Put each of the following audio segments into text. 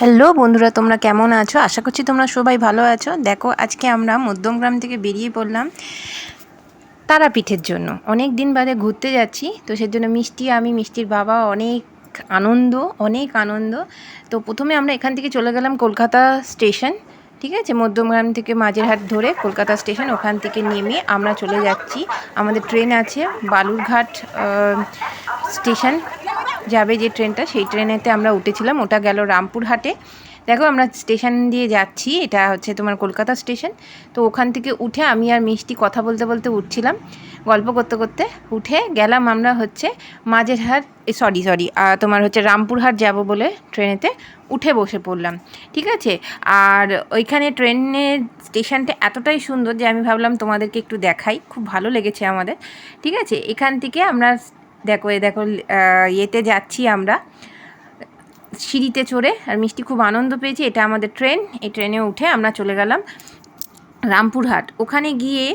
Hello বন্ধুরা, তোমরা কেমন আছো? আশা করছি তোমরা সবাই ভালো আছো। দেখো, আজকে আমরা মধ্যমগ্রাম থেকে বেরিয়ে পড়লাম তারাপীঠের জন্য। অনেক দিন বাদে ঘুরতে যাচ্ছি, তো সেজন্য মিষ্টি, আমি, মিষ্টির বাবা, অনেক আনন্দ অনেক আনন্দ। তো প্রথমে আমরা এখান থেকে চলে গেলাম কলকাতা স্টেশন, ঠিক আছে? মধ্যমগ্রাম থেকে মাঝেরহাট ধরে কলকাতা স্টেশন ওখান থেকে নেমে আমরা চলে যাচ্ছি। আমাদের ট্রেন আছে বালুরঘাট স্টেশন। যাবে যে ট্রেনটা, সেই ট্রেনেতে আমরা উঠেছিলাম। ওটা গেল রামপুরহাটে। দেখো আমরা স্টেশন দিয়ে যাচ্ছি, এটা হচ্ছে তোমার কলকাতা স্টেশন। তো ওখান থেকে উঠে আমি আর মিষ্টি কথা বলতে বলতে উঠছিলাম। গল্প করতে করতে উঠে গেলাম আমরা হচ্ছে মাঝেরহাট সরি সরি তোমার হচ্ছে রামপুরহাট যাব বলে ট্রেনেতে উঠে বসে পড়লাম, ঠিক আছে? আর ওইখানে ট্রেনের স্টেশনটা এতটাই সুন্দর যে আমি ভাবলাম তোমাদেরকে একটু দেখাই, খুব ভালো লেগেছে আমাদের, ঠিক আছে? এখান থেকে আমরা দেখো, এ দেখো ইয়েতে যাচ্ছি আমরা। সিঁড়িতে চড়ে, আর মিষ্টি খুব আনন্দ পেয়েছে। এটা আমাদের ট্রেন, এই ট্রেনে উঠে আমরা চলে গেলাম রামপুরহাট। ওখানে গিয়ে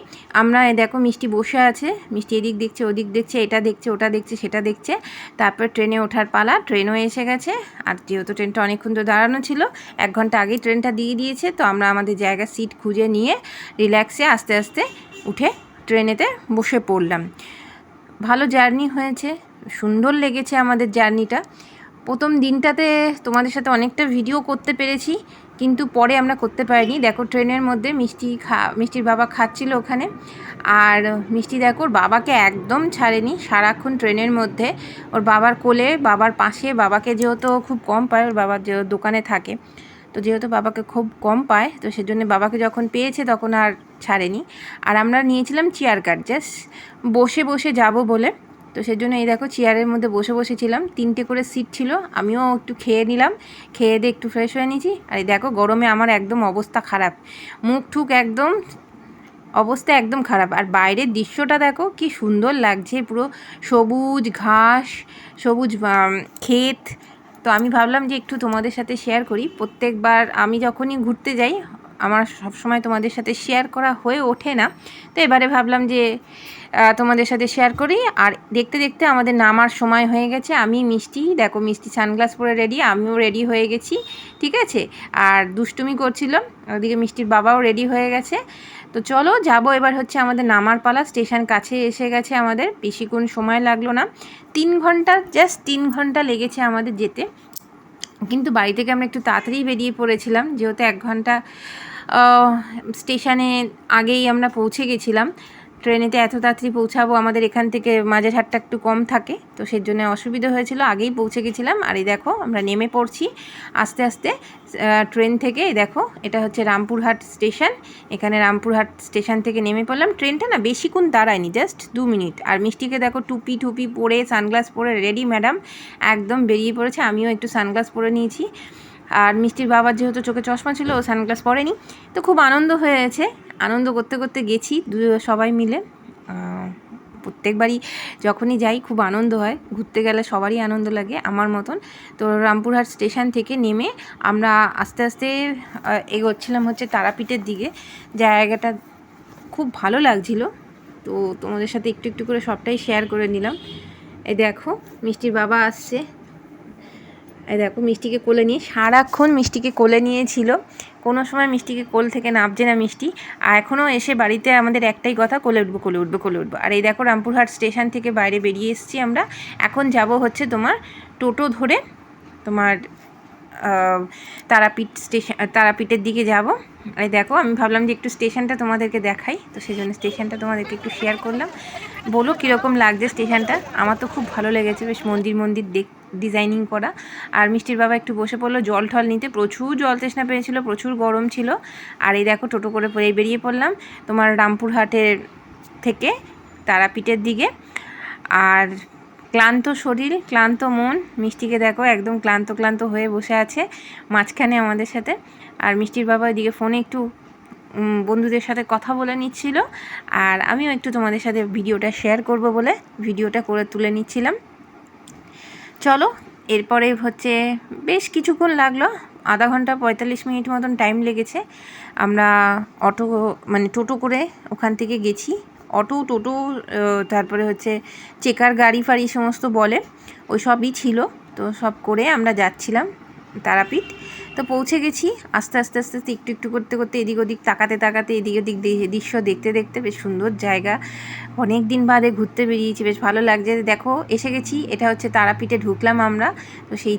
আমরা দেখো, মিষ্টি বসে আছে। মিষ্টি এদিক দেখছে, ওদিক দেখছে, এটা দেখছে, ওটা দেখছে, সেটা দেখছে। তারপর ট্রেনে ওঠার পালা, ট্রেনও এসে গেছে। আর যেহেতু ট্রেনটা অনেকক্ষণ তো দাঁড়ানো ছিল, এক ঘণ্টা আগেই ট্রেনটা দিয়ে দিয়েছে। তো আমরা আমাদের জায়গা সিট খুঁজে নিয়ে রিল্যাক্সে আস্তে আস্তে উঠে ট্রেনেতে বসে পড়লাম। ভালো জার্নি হয়েছে, সুন্দর লেগেছে আমাদের জার্নিটা। প্রথম দিনটাতে তোমাদের সাথে অনেকটা ভিডিও করতে পেরেছি, কিন্তু পরে আমরা করতে পারিনি। দেখো, ট্রেনের মধ্যে মিষ্টি খা, মিষ্টির বাবা খাচ্ছিল ওখানে। আর মিষ্টি দেখো, ওর বাবাকে একদম ছাড়েনি। সারাক্ষণ ট্রেনের মধ্যে, ওর বাবার কোলে, বাবার পাশে, বাবাকে যেহেতু খুব কম পায়, ওর বাবার যে দোকানে থাকে। তো যেহেতু বাবাকে খুব কম পায়, তো সেজন্য বাবাকে যখন পেয়েছে তখন আর ছাড়েনি। আর আমরা নিয়েছিলাম চেয়ার কাট জাস্ট বসে বসে যাব বলে। তো সেজন্য এই দেখো চেয়ারের মধ্যে বসে বসেছিলাম তিনটে করে সিট ছিল, আমিও একটু খেয়ে নিলাম। খেয়ে দিয়ে একটু ফ্রেশ হয়ে নিয়েছি। আর এই দেখো গরমে আমার একদম অবস্থা খারাপ। মুখ ঠুক একদম, অবস্থা একদম খারাপ। আর বাইরের দৃশ্যটা দেখো কি সুন্দর লাগছে, পুরো সবুজ ঘাস, সবুজ ক্ষেত তো আমি ভাবলাম যে একটু তোমাদের সাথে শেয়ার করি। প্রত্যেকবার আমি যখনই ঘুরতে যাই, আমার সবসময় তোমাদের সাথে শেয়ার করা হয়ে ওঠে না। তো এবারে ভাবলাম যে তোমাদের সাথে শেয়ার করি। আর দেখতে দেখতে আমাদের নামার সময় হয়ে গেছে। আমি মিষ্টি, দেখো মিষ্টি সানগ্লাস পরে রেডি আমিও রেডি হয়ে গেছি, ঠিক আছে? আর দুষ্টুমি করছিল, ওদিকে মিষ্টির বাবাও রেডি হয়ে গেছে। তো চলো যাব এবার হচ্ছে আমাদের নামার পালা। স্টেশন কাছে এসে গেছে আমাদের। বেশিক্ষণ সময় লাগল না। তিন ঘণ্টা জাস্ট তিন ঘণ্টা লেগেছে আমাদের যেতে। কিন্তু বাড়ি থেকে আমরা একটু তাড়াতাড়ি বেরিয়ে পড়েছিলাম। যেহেতু এক ঘণ্টা স্টেশনে আগেই আমরা পৌঁছে গেছিলাম। ট্রেনেতে এত তাড়াতাড়ি পৌঁছাবো, আমাদের এখান থেকে মাঝের হাটটা একটু কম থাকে। তো সেই জন্য অসুবিধা হয়েছিল, আগেই পৌঁছে গেছিলাম। আর এই দেখো, আমরা নেমে পড়ছি আস্তে আস্তে ট্রেন থেকে। দেখো, এটা হচ্ছে রামপুরহাট স্টেশন। এখানে রামপুরহাট স্টেশন থেকে নেমে পড়লাম। ট্রেনটা না বেশিক্ষণ দাঁড়ায়নি, জাস্ট দু মিনিট। আর মিষ্টিকে দেখো, টুপি টুপি পরে, সানগ্লাস পরে রেডি ম্যাডাম একদম বেরিয়ে পড়েছে। আমিও একটু সানগ্লাস পরে নিয়েছি। আর মিষ্টির বাবার যেহেতু চোখে চশমা ছিল, ও সানগ্লাস পরেনি। তো খুব আনন্দ হয়েছে। আনন্দ করতে করতে গেছি সবাই মিলে। প্রত্যেকবারই যখনই যাই খুব আনন্দ হয়, ঘুরতে গেলে সবারই আনন্দ লাগে আমার মতন। তো রামপুরহাট স্টেশন থেকে নেমে আমরা আস্তে আস্তে এগোচ্ছিলাম হচ্ছে তারাপীঠের দিকে। জায়গাটা খুব ভালো লাগছিল। তো তোমাদের সাথে একটু একটু করে সবটাই শেয়ার করে নিলাম। এই দেখো, মিষ্টির বাবা আসছে। এই দেখো মিষ্টিকে কোলে নিয়ে, সারাক্ষণ মিষ্টিকে কোলে নিয়েছিল। কোনো সময় মিষ্টিকে কোল থেকে নামছে না মিষ্টি। আর এখনও এসে বাড়িতে আমাদের একটাই কথা, কোলে উঠবো কোলে উঠবো কোলে উঠবো। আর এই দেখো রামপুরহাট স্টেশন থেকে বাইরে বেরিয়ে এসেছি আমরা। এখন যাব হচ্ছে তোমার টোটো ধরে তোমার তারাপীঠ স্টেশন তারাপীঠের দিকে যাব। এই দেখো, আমি ভাবলাম যে একটু স্টেশনটা তোমাদেরকে দেখাই। তো সেই জন্য স্টেশনটা তোমাদেরকে একটু শেয়ার করলাম। বলো কীরকম লাগছে স্টেশনটা? আমার তো খুব ভালো লেগেছে, বেশ মন্দির মন্দির দেখ ডিজাইনিং করা। আর মিষ্টির বাবা একটু বসে পড়ল, জল ঠল নিতে। প্রচুর জল তৃষ্ণা পেয়েছিল, প্রচুর গরম ছিল। আর এই দেখো, টোটো করে পরে বেরিয়ে পড়লাম তোমার রামপুরহাটের থেকে তারাপীঠের দিকে। আর ক্লান্ত শরীর, ক্লান্ত মন। মিষ্টিকে দেখো, একদম ক্লান্ত ক্লান্ত হয়ে বসে আছে মাঝখানে আমাদের সাথে। আর মিষ্টির বাবা ওইদিকে ফোনে একটু বন্ধুদের সাথে কথা বলে নিচ্ছিল। আর আমিও একটু তোমাদের সাথে ভিডিওটা শেয়ার করব বলে ভিডিওটা করে তুলে নিচ্ছিলাম। চলো, এরপরে হচ্ছে বেশ কিছুক্ষণ লাগল। আধা ঘণ্টা পঁয়তাল্লিশ মিনিট মতন টাইম লেগেছে। আমরা অটো মানে টোটো করে ওখান থেকে গেছি। অটো, টোটো তারপরে হচ্ছে চেকার, গাড়ি, ফাড়ি, সমস্ত বলে, ওই সবই ছিল। তো সব করে আমরা যাচ্ছিলাম। তারাপীঠ। তো পৌঁছে গেছি। আস্তে আস্তে আস্তে আস্তে একটু একটু করতে করতে এদিক ওদিক তাকাতে তাকাতে এদিক ওদিক দৃশ্য দেখতে দেখতে বেশ সুন্দর জায়গা। অনেক দিন বাদে ঘুরতে বেরিয়েছি, বেশ ভালো লাগছে। দেখো, এসে গেছি। এটা হচ্ছে তারাপীঠে ঢুকলাম আমরা। তো সেই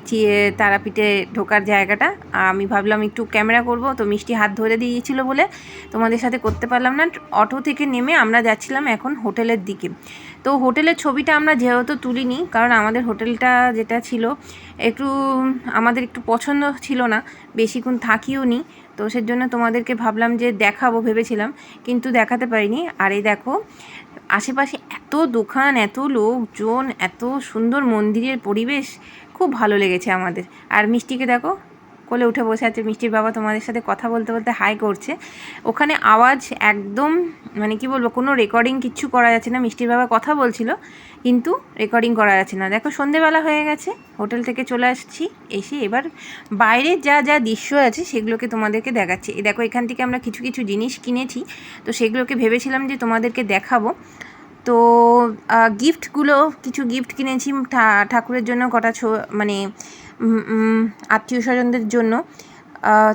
তারাপীঠে ঢোকার জায়গাটা। আমি ভাবলাম একটু ক্যামেরা করব। তো মিষ্টি হাত ধরে দিয়েছিল বলে তোমাদের সাথে করতে পারলাম না। অটো থেকে নেমে আমরা যাচ্ছিলাম এখন হোটেলের দিকে। তো হোটেলের ছবিটা আমরা যেহেতু তুলিনি, কারণ আমাদের হোটেলটা যেটা ছিল একটু, আমাদের একটু পছন্দ ছিল না, বেশিক্ষণ থাকিও নি, তো সেজন্য তোমাদেরকে ভাবলাম যে দেখাবো ভেবেছিলাম, কিন্তু দেখাতে পারিনি। আর এই দেখো, আশেপাশে এত দোকান, এত লোকজন, এত সুন্দর মন্দিরের পরিবেশ, খুব ভালো লেগেছে আমাদের। আর মিষ্টিকে দেখো কোলে উঠে বসে আছে মিষ্টির বাবা তোমাদের সাথে কথা বলতে বলতে হাই করছে। ওখানে আওয়াজ একদম মানে কি বলব, কোনো রেকর্ডিং কিচ্ছু করা যাচ্ছে না। মিষ্টির বাবা কথা বলছিল, কিন্তু রেকর্ডিং করা যাচ্ছে না। দেখো, সন্ধেবেলা হয়ে গেছে, হোটেল থেকে চলে আসছি, এসে এবার বাইরে যা যা দৃশ্য আছে সেগুলোকে তোমাদেরকে দেখাচ্ছি। দেখো, এখান থেকে আমরা কিছু কিছু জিনিস কিনেছি, তো সেগুলোকে ভেবেছিলাম যে তোমাদেরকে দেখাবো। তো গিফটগুলো কিছু গিফট কিনেছি ঠাকুরের জন্য কটা ছো মানে আত্মীয় স্বজনদের জন্য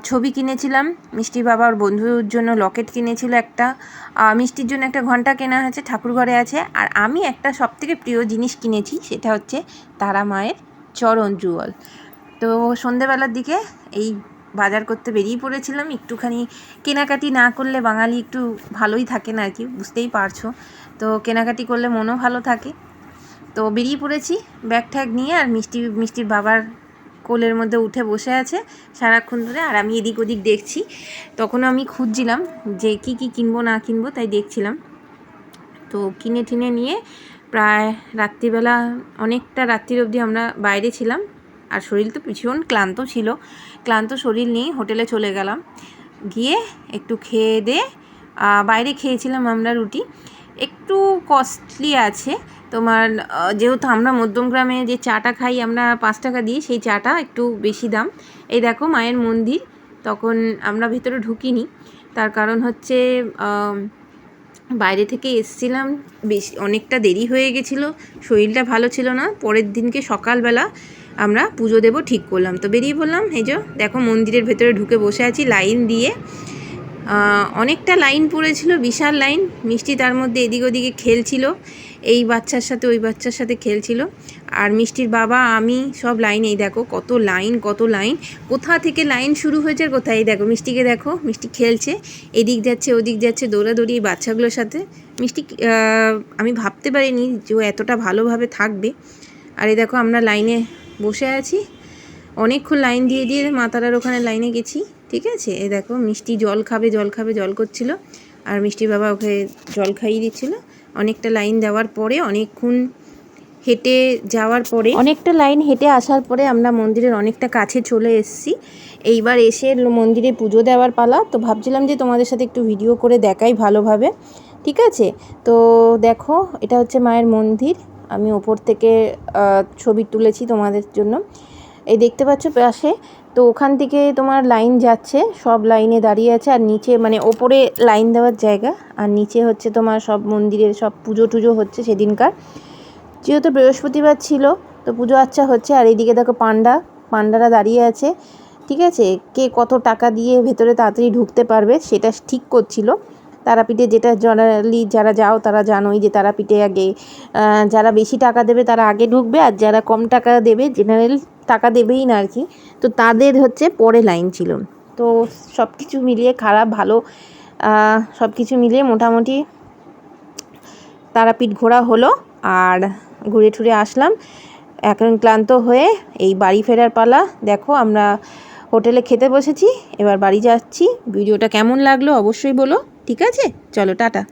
ছবি কিনেছিলাম, মিষ্টি বাবার বন্ধুর জন্য লকেট কিনেছিল একটা মিষ্টির জন্য একটা ঘণ্টা কেনা হয়েছে, ঠাকুর ঘরে আছে, আর আমি একটা সবথেকে প্রিয় জিনিস কিনেছি, সেটা হচ্ছে তারা মায়ের চরণ জুয়াল। তো সন্ধেবেলার দিকে এই বাজার করতে বেরিয়ে পড়েছিলাম, একটুখানি কেনাকাটি না করলে বাঙালি একটু ভালোই থাকে না আর কি বুঝতেই পারছ। তো কেনাকাটি করলে মনও ভালো থাকে। তো বেরিয়ে পড়েছি ব্যাগ ট্যাগ নিয়ে আর মিষ্টি, মিষ্টির বাবার কোলের মধ্যে উঠে বসে আছে সারাক্ষণ ধরে, আর আমি এদিক ওদিক দেখছি। তখনও আমি খুঁজছিলাম যে কি কি কিনবো, না কিনবো, তাই দেখছিলাম। তো কিনে টিনে নিয়ে প্রায় রাত্রিবেলা, অনেকটা রাত্রির অবধি আমরা বাইরে ছিলাম। আর শরীর তো ভীষণ ক্লান্ত ছিল। ক্লান্ত শরীর নিয়েই হোটেলে চলে গেলাম। গিয়ে একটু খেয়ে দিয়ে বাইরে খেয়েছিলাম আমরা রুটি। একটু কস্টলি আছে তোমার যেহেতু আমরা মধ্যমগ্রামে যে চাটা খাই, আমরা পাঁচ টাকা দিয়ে সেই চাটা একটু বেশি দাম। এই দেখো মায়ের মন্দির, তখন আমরা ভেতরে ঢুকিনি। তার কারণ হচ্ছে বাইরে থেকে এসছিলাম, বেশি অনেকটা দেরি হয়ে গেছিল, শরীরটা ভালো ছিল না। পরের দিনকে সকালবেলা আমরা পুজো দেবো ঠিক করলাম। তো বেরিয়ে পড়লাম, এই যে দেখো মন্দিরের ভেতরে ঢুকে বসে আছি, লাইন দিয়ে। অনেকটা লাইন পড়েছিল, বিশাল লাইন। মিষ্টি তার মধ্যে এদিক ওদিকে খেলছিল। এই বাচ্চার সাথে, ওই বাচ্চার সাথে খেলছিল। আর মিষ্টির বাবা, আমি, সব লাইন এই দেখো, কত লাইন কত লাইন। কোথা থেকে লাইন শুরু হয়েছে আর কোথায়? এই দেখো, মিষ্টিকে দেখো, মিষ্টি খেলছে। এদিক যাচ্ছে, ওদিক যাচ্ছে, দৌড়াদৌড়ি এই বাচ্চাগুলোর সাথে। মিষ্টি আমি ভাবতে পারিনি যে ও এতটা ভালোভাবে থাকবে। আর এই দেখো, আমরা লাইনে বসে আছি। অনেকক্ষণ লাইন দিয়ে দিয়ে মাতারার ওখানে লাইনে গেছি। ঠিক আছে? এ দেখো, মিষ্টি জল খাবে জল খাবে, জল করছিল। আর মিষ্টি বাবা ওকে জল খাইয়ে দিচ্ছিল। অনেকটা লাইন দেওয়ার পরে, অনেকক্ষণ হেঁটে যাওয়ার পরে, অনেকটা লাইন হেঁটে আসার পরে আমরা মন্দিরের অনেকটা কাছে চলে এসেছি। এইবার এসে মন্দিরে পুজো দেওয়ার পালা। তো ভাবছিলাম যে তোমাদের সাথে একটু ভিডিও করে দেখাই ভালোভাবে। ঠিক আছে? তো দেখো, এটা হচ্ছে মায়ের মন্দির। আমি ওপর থেকে ছবি তুলেছি তোমাদের জন্য। এই দেখতে পাচ্ছ পাশে তো ওখান থেকে তোমার লাইন যাচ্ছে, সব লাইনে দাঁড়িয়ে আছে, আর নিচে মানে ওপরে লাইন দেওয়ার জায়গা, আর নিচে হচ্ছে তোমার সব মন্দিরের সব পুজো টুজো হচ্ছে সেদিনকার। যেহেতু বৃহস্পতিবার ছিল, তো পুজো আচ্চা হচ্ছে, আর এইদিকে দেখো পান্ডা, পান্ডারা দাঁড়িয়ে আছে, ঠিক আছে? কে কত টাকা দিয়ে ভেতরে তাড়াতাড়ি ঢুকতে পারবে সেটা ঠিক করছিল। তারাপীঠে যেটা জেনারেলি যারা যাও তারা জানোই যে তারাপীঠে আগে যারা বেশি টাকা দেবে তারা আগে ঢুকবে, আর যারা কম টাকা দেবে জেনারেল টাকা দেবেই না আর কি তো তাদের হচ্ছে পরে লাইন ছিল। তো সব কিছু মিলিয়ে খারাপ, ভালো সব কিছু মিলিয়ে মোটামুটি তারাপীঠ ঘোরা হলো আর ঘুরে ঠুরে আসলাম। এখন ক্লান্ত হয়ে এই বাড়ি ফেরার পালা। দেখো আমরা হোটেলে খেতে বসেছি, এবার বাড়ি যাচ্ছি। ভিডিওটা কেমন লাগল অবশ্যই বলো। ঠিক আছে? চলো, টাটা।